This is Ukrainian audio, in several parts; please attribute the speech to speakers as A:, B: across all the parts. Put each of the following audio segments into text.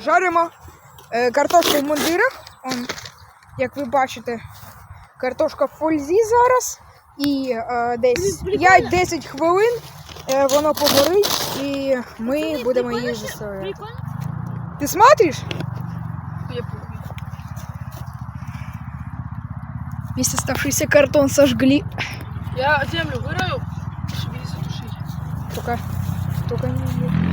A: жаримо е, картошку в мундирах. Он, як ви бачите, картошка в фользі зараз. І е, десь 5-10 хвилин е, воно погорить і ми будемо її заставляти. Ти смотриш? Весь оставшийся картон сожгли.
B: Я землю вырою, чтобы не затушить.
A: Только, только не...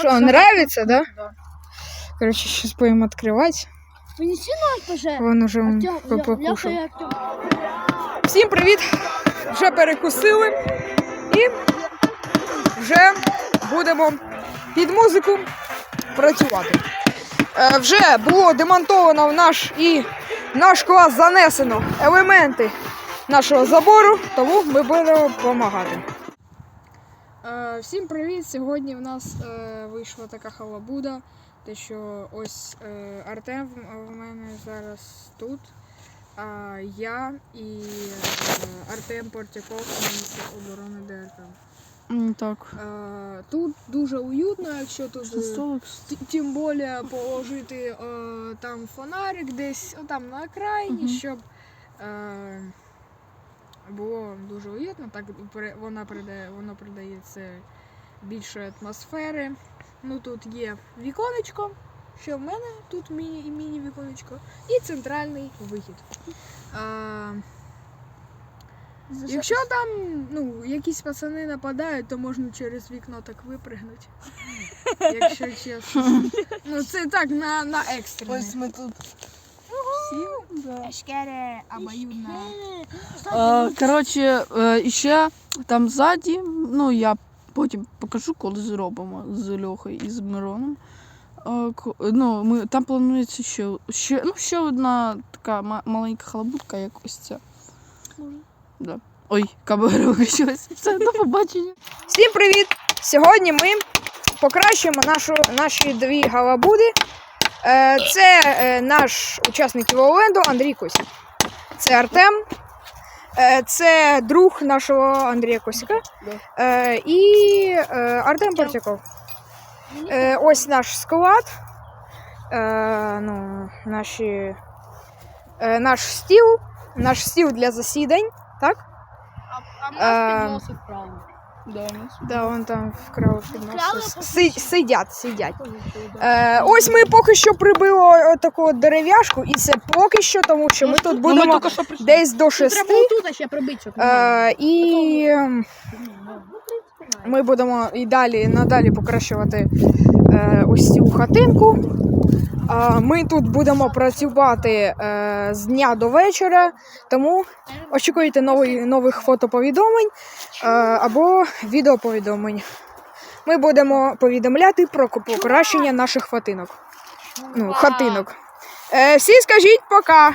A: Что, нравится, да?
B: Да.
A: Короче, сейчас будем открывать.
C: Принеси нож, боже.
A: Вон уже м,
C: Артем,
A: по-
C: Лё- Лёха
A: покушав.
C: и Артем.
A: Всім привіт! Вже перекусили і вже будемо під музику працювати. Е, вже було демонтовано в наш і в наш клас занесено елементи нашого забору, тому ми будемо допомагати. Е, всім привіт! Сьогодні в нас е, вийшла така халабуда. Те, що ось е, Артем в- мене зараз тут. А я і Артем Портяков, міністр оборони ДРК.
B: Так.
A: Тут дуже уютно, якщо тут тим більше положити там фонарик десь там на окраїні, щоб було дуже уютно. Так вона придає, воно придає це більше атмосфери. Ну тут є віконечко, що в мене тут міні, міні віконечко, і центральний вихід. А, якщо там ну, якісь пацани нападають, то можна через вікно так випригнути. Якщо чесно. Ну це так на, на екстрене.
B: Ось ми тут.
A: Ешкере, обоюдно.
B: А, коротше, е, ще там ззаді, ну я потім покажу, коли зробимо з Льохою і з Мироном. Ну, ми, там планується ще, ще, ну, ще одна така маленька халабутка, як ось ця. Да. Ой, камера виключилась. Все, до побачення.
A: Всім привіт! Сьогодні ми покращимо нашу, наші дві галабуди. Е, Це е, наш учасник Іволенду Андрій Косік. Це Артем. Е, Це друг нашого Андрія Косіка.
B: Да.
A: Е, І е, Артем Портяков. Е, Ось наш склад. Ну, наші, наш стіл. Наш стіл для засідань. Так?
C: А
A: Е,
C: нас підносить правильно.
B: Да.
A: Да, вон там вкрали.
C: Вкрали,
A: Си- Сидять, сидять. Е, ось ми поки що прибили таку дерев'яшку, і це поки що, тому що ми тут
B: Ну,
A: будемо
B: прийшли.
A: десь до шести.
C: отут ще прибити,
A: Е, і ми будемо і далі надалі покращувати е, ось цю хатинку. Ми тут будемо працювати е, з дня до вечора, тому очікуйте нових фотоповідомлень е, або відеоповідомлень. Ми будемо повідомляти про покращення наших хатинок. Ну, хатинок. Е, всі скажіть пока.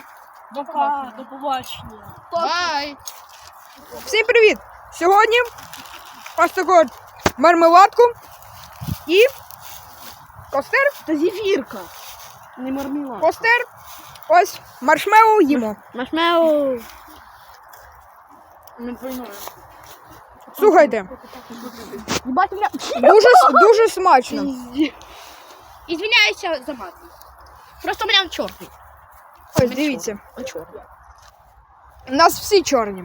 C: Пока, до побачення.
A: Бай! Всім привіт! Сьогодні ось таку мармеладку і костер,
C: Та зефірка. Не мармелад.
A: костер, ось маршмеллоу їмо.
C: Маршмеллоу.
B: Ми двойное.
A: Слухайте,
C: Ебать, бля.
A: дуже, с- дуже смачно.
C: Извиняюся за мат. Просто у мене чорний.
A: Ось дивіться.
C: А чорний.
A: У нас всі чорні.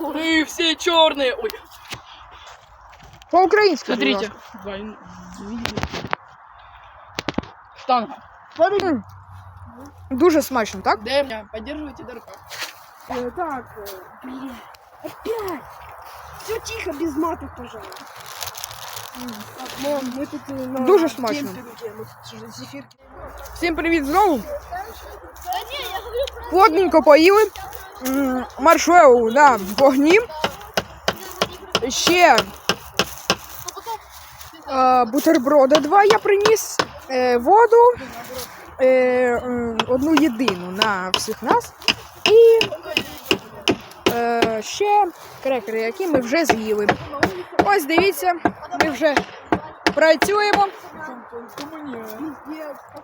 B: Мы все черные. Ой,
A: По-українськи. будь
B: смотрите.
A: ласка.
B: Штанга.
A: М. Дуже смачно, так?
B: Дай меня, поддерживайте ДРК.
C: Так, блин. Опять. Все тихо, без матов, пожалуйста. Мам, мы тут э, на
A: Дуже смачно.
C: кемпинге, мы тут уже зефирки.
A: Всім привіт знову. Плотненько поїли. М, Маршмеллоу на вогні. Ще е, бутерброди два я приніс, е, Воду, е, е, одну єдину на всіх нас. І е, ще крекери, які ми вже з'їли. Ось дивіться, ми вже працюємо.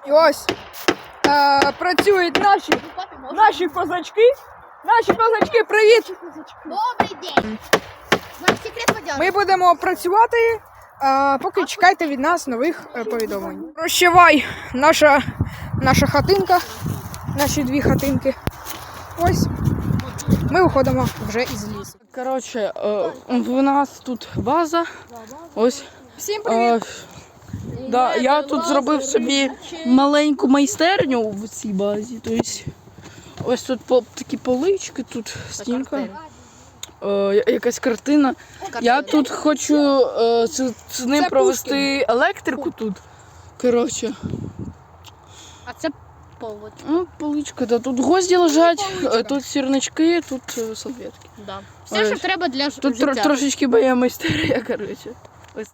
A: І ось е, працюють наші, наші козачки. Наші козачки, привіт!
C: Добрый день.
A: Ми будемо працювати, е, поки чекайте від нас нових е, повідомлень. Прощавай, наша, наша хатинка, наші дві хатинки. Ось. Ми виходимо вже із лісу.
B: Коротше, е, в нас тут база. Ось.
A: Всім
B: Е, да, я тут зробив собі маленьку майстерню в цій базі. Тобто, ось тут по, такі полички, тут стінка, е, якась картина. Я тут хочу е, з, з ним
A: Це
B: провести електрику тут. Коротше,
C: А це повод.
B: ну, поличка, да, тут гвозді лежать, е, тут сірнички, тут е, салфетки.
C: Да.
B: Все, що
C: треба для
B: Тут тро, трошечки моя майстерня, коротше. Ось.